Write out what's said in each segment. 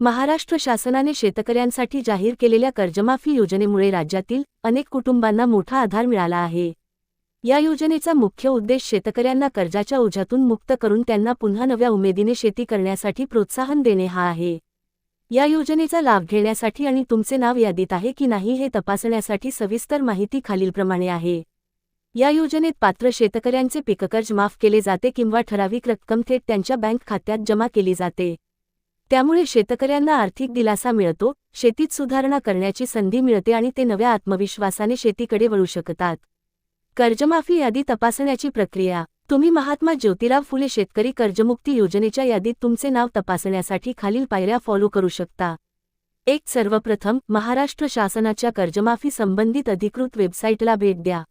महाराष्ट्र शासनाने शेतकऱ्यांसाठी जाहीर केलेल्या कर्जमाफी योजनेमुळे राज्यातील अनेक कुटुंबांना मोठा आधार मिळाला आहे. या योजनेचा मुख्य उद्देश शेतकऱ्यांना कर्जाच्या ओझ्यातून मुक्त करून त्यांना पुन्हा नव्या उमेदीने शेती करण्यासाठी प्रोत्साहन देणे हा आहे. या योजनेचा लाभ घेण्यासाठी आणि तुमचे नाव यादीत आहे की नाही हे तपासण्यासाठी सविस्तर माहिती खालीलप्रमाणे आहे. या योजनेत पात्र शेतकऱ्यांचे पीककर्ज माफ केले जाते किंवा ठराविक रक्कम थेट त्यांच्या बँक खात्यात जमा केली जाते. त्यामुळे शेतकऱ्यांना आर्थिक दिलासा मिळतो शेतीत सुधारणा करण्याची संधी मिळते आणि ते नव्या आत्मविश्वासाने शेतीकडे वळू शकतात. कर्जमाफी यादी तपासण्याची प्रक्रिया. तुम्ही महात्मा ज्योतिराव फुले शेतकरी कर्जमुक्ती योजनेच्या यादीत तुमचे नाव तपासण्यासाठी खालील पायऱ्या फॉलो करू शकता. एक सर्वप्रथम महाराष्ट्र शासनाच्या कर्जमाफी संबंधित अधिकृत वेबसाईटला भेट द्या.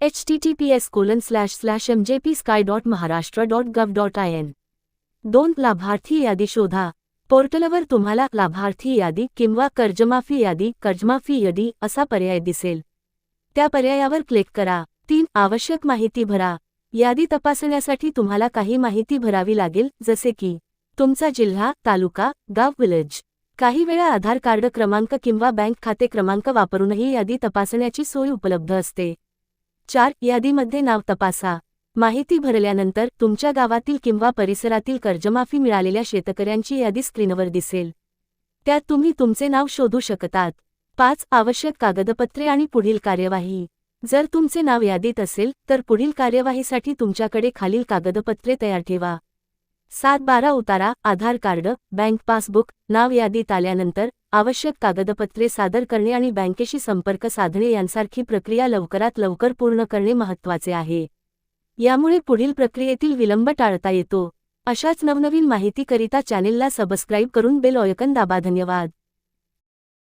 H T T P S colon slash slash M J P sky dot Maharashtra dot gov dot I N दोन लाभार्थी यादी शोधा. पोर्टलवर तुम्हाला लाभार्थी यादी किंवा कर्जमाफी यादी कर्जमाफी यादी असा पर्याय दिसेल. त्या पर्यायावर क्लिक करा. तीन आवश्यक माहिती भरा. यादी तपासण्यासाठी तुम्हाला काही माहिती भरावी लागेल जसे की तुमचा जिल्हा तालुका गाव विलेज. काही वेळा आधार कार्ड क्रमांक किंवा बँक खाते क्रमांक वापरूनही यादी तपासण्याची सोय उपलब्ध असते. चार यादीमध्ये नाव तपासा. माहिती भरल्यानंतर तुमच्या गावातील किंवा परिसरातील कर्जमाफी मिळालेल्या शेतकऱ्यांची यादी स्क्रीनवर दिसेल. त्यात तुम्ही तुमचे नाव शोधू शकतात. पाच आवश्यक कागदपत्रे आणि पुढील कार्यवाही. जर तुमचे नाव यादीत असेल तर पुढील कार्यवाहीसाठी तुमच्याकडे खालील कागदपत्रे तयार ठेवा. सात बारा उतारा आधार कार्ड बँक पासबुक नाव यादीत आल्यानंतर आवश्यक कागदपत्रे सादर करणे आणि बँकेशी संपर्क साधणे यांसारखी प्रक्रिया लवकरात लवकर पूर्ण करणे महत्त्वाचे आहे. यामुळे पुढील प्रक्रियेतील विलंब टाळता येतो. अशाच नवनवीन माहितीकरिता चॅनेलला सबस्क्राईब करून बेल ऑयकन दाबा. धन्यवाद.